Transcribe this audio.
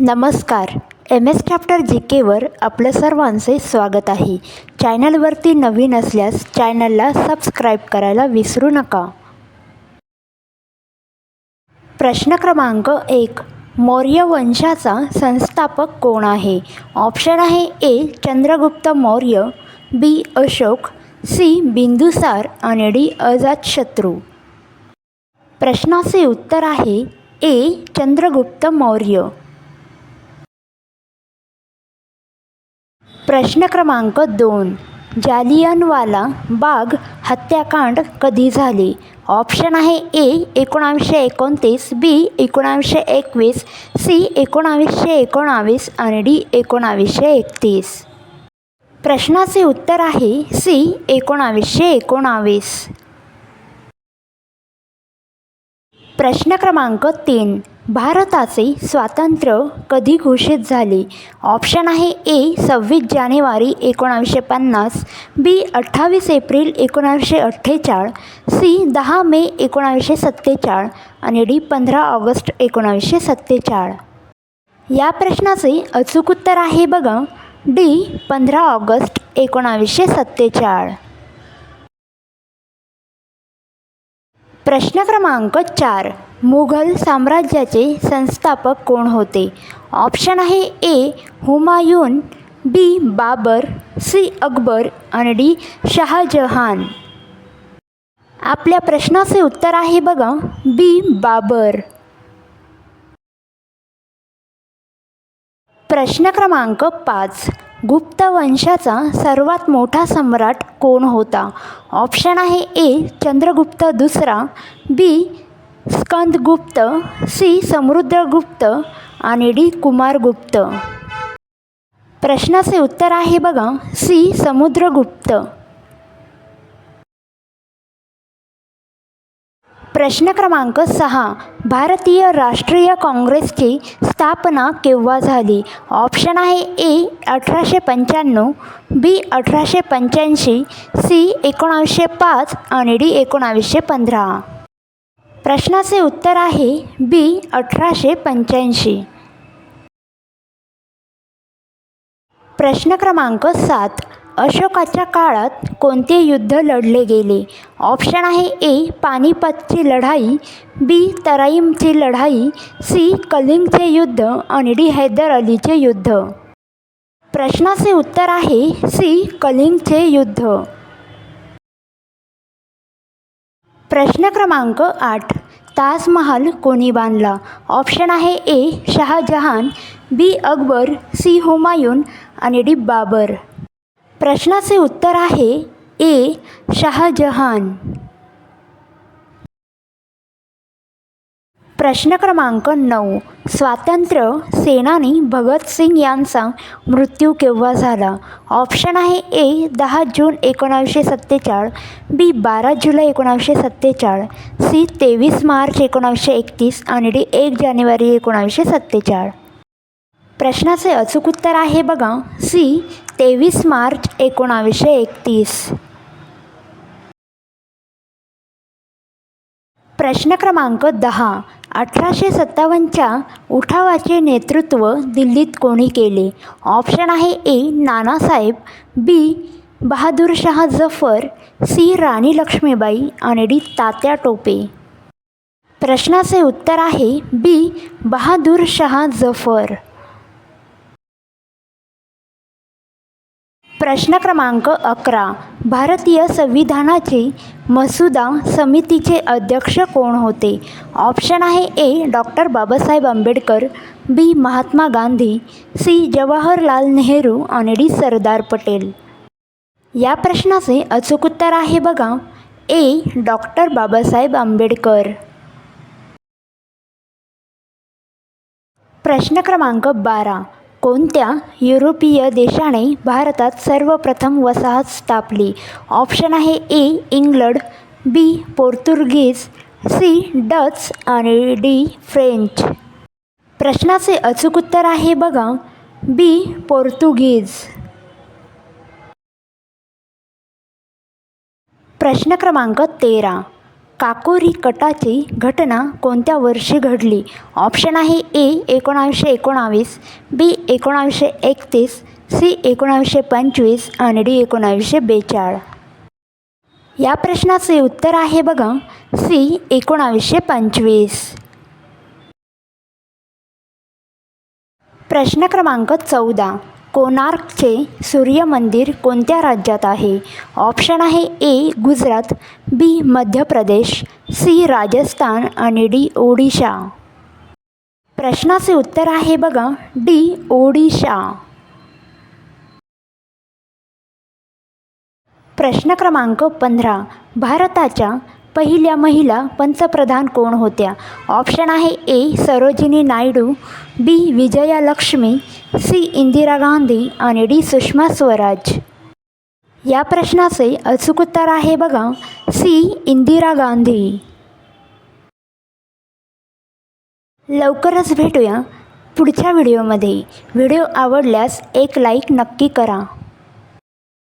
नमस्कार. M S chapter G केवर आपलं सर्वांचे स्वागत आहे. चॅनलवरती नवीन असल्यास चॅनलला सबस्क्राईब करायला विसरू नका. प्रश्न क्रमांक एक. मौर्य वंशाचा संस्थापक कोण आहे? ऑप्शन आहे A Chandragupta Maurya B Ashok C Bindusara आणि डी अजातशत्रू. प्रश्नाचे उत्तर आहे ए चंद्रगुप्त मौर्य. प्रश्न क्रमांक दोन. जालियनवाला बाग हत्याकांड कधी झाले? ऑप्शन आहे ए एकोणावीसशे एकोणतीस बी एकोणावीसशे एकवीस सी एकोणावीसशे एकोणावीस आणि डी एकोणावीसशे एकतीस. प्रश्नाचे उत्तर आहे सी एकोणावीसशे एकोणावीस. प्रश्न क्रमांक तीन. भारताचे स्वातंत्र्य कधी घोषित झाले? ऑप्शन आहे ए सव्वीस जानेवारी एकोणावीसशे पन्नास बी अठ्ठावीस एप्रिल एकोणावीसशे अठ्ठेचाळ सी दहा मे एकोणावीसशे सत्तेचाळ आणि डी पंधरा ऑगस्ट एकोणावीसशे सत्तेचाळ. या प्रश्नाचे अचूक उत्तर आहे बघा. डी पंधरा ऑगस्ट एकोणावीसशे सत्तेचाळ. प्रश्न क्रमांक चार. मुघल साम्राज्याचे संस्थापक कोण होते? ऑप्शन आहे A Humayun B Babur C Akbar आणि डी शहाजहान. आपल्या प्रश्नाचे उत्तर आहे बघा बी बाबर. प्रश्न क्रमांक पाच. गुप्त वंशाचा सर्वात मोठा सम्राट कोण होता? ऑप्शन आहे ए चंद्रगुप्त दुसरा बी स्कंदगुप्त सी समुद्रगुप्त आणि डी कुमारगुप्त. प्रश्नाचे उत्तर आहे बघा सी समुद्रगुप्त प्रश्न क्रमांक सहा. भारतीय राष्ट्रीय काँग्रेसची स्थापना केव्हा झाली? ऑप्शन आहे ए अठराशे पंच्याण्णव बी अठराशे पंच्याऐंशी सी एकोणावीसशे पाच आणि डी एकोणावीसशे पंधरा. प्रश्नाचे उत्तर आहे बी अठराशे पंच्याऐंशी. प्रश्न क्रमांक सात. अशोकाच्या काळात कोणते युद्ध लढले गेले? ऑप्शन आहे ए पानिपतची लढाई बी तराईमची लढाई सी कलिंगचे युद्ध आणि डी हैदर अलीचे युद्ध. प्रश्नाचे उत्तर आहे सी कलिंगचे युद्ध. प्रश्न क्रमांक आठ. ताजमहाल कोणी बांधला? ऑप्शन आहे A Shahjahan B Akbar C Humayun आणि डी बाबर. प्रश्नाचे उत्तर आहे ए शहाजहान. प्रश्न क्रमांक नऊ. स्वातंत्र्य सेनानी भगतसिंग यांचा मृत्यू केव्हा झाला? ऑप्शन आहे ए दहा जून एकोणावीसशे सत्तेचाळ बी बारा जुलै एकोणावीसशे सत्तेचाळ सी तेवीस मार्च एकोणावीसशे एकतीस आणि डी एक जानेवारी एकोणावीसशे सत्तेचाळ प्रश्नाचे अचूक उत्तर आहे बघा. सी तेवीस मार्च एकोणावीसशे एकतीस. प्रश्न क्रमांक दहा. अठराशे सत्तावन्नच्या उठावाचे नेतृत्व दिल्लीत कोणी केले? ऑप्शन आहे A Nanasaheb B Bahadurshah Zafar C Rani Laxmibai आणि डी तात्या टोपे. प्रश्नाचे उत्तर आहे बी बहादूरशहा जफर. प्रश्न क्रमांक अकरा. भारतीय संविधानाचे मसुदा समितीचे अध्यक्ष कोण होते? ऑप्शन आहे A doctor Babasaheb Ambedkar B Mahatma Gandhi C Jawaharlal Nehru आणि डी सरदार पटेल. या प्रश्नाचे अचूक उत्तर आहे बघा. A doctor Babasaheb Ambedkar. प्रश्न क्रमांक बारा. कोणत्या युरोपीय देशाने भारतात सर्वप्रथम वसाहत स्थापली? ऑप्शन आहे A England B Portuguese C Dutch आणि डी फ्रेंच. प्रश्नाचे अचूक उत्तर आहे बघा. बी पोर्तुगीज. प्रश्न क्रमांक तेरा. काकोरी कटाची घटना कोणत्या वर्षी घडली? ऑप्शन आहे ए एकोणावीसशे एकोणावीस बी एकोणावीसशे एकतीस सी एकोणावीसशे पंचवीस आणि डी एकोणावीसशे बेचाळ. या प्रश्नाचे उत्तर आहे बघा. सी एकोणावीसशे पंचवीस. प्रश्न क्रमांक चौदा. कोणार्कचे सूर्य मंदिर कोणत्या राज्यात आहे? ऑप्शन आहे ए गुजरात बी मध्य प्रदेश सी राजस्थान आणि डी ओडिशा. प्रश्नाचे उत्तर आहे बघा डी ओडिशा. प्रश्न क्रमांक पंधरा भारताच्या पहिल्या महिला पंतप्रधान कोण होत्या? ऑप्शन आहे A Sarojini Naidu B Vijayalakshmi C. Indira Gandhi आणि डी. सुषमा स्वराज. या प्रश्नाचे अचूक उत्तर आहे बघा. सी. इंदिरा गांधी. लवकरच भेटूया पुढच्या व्हिडिओमध्ये. व्हिडिओ आवडल्यास एक लाईक नक्की करा.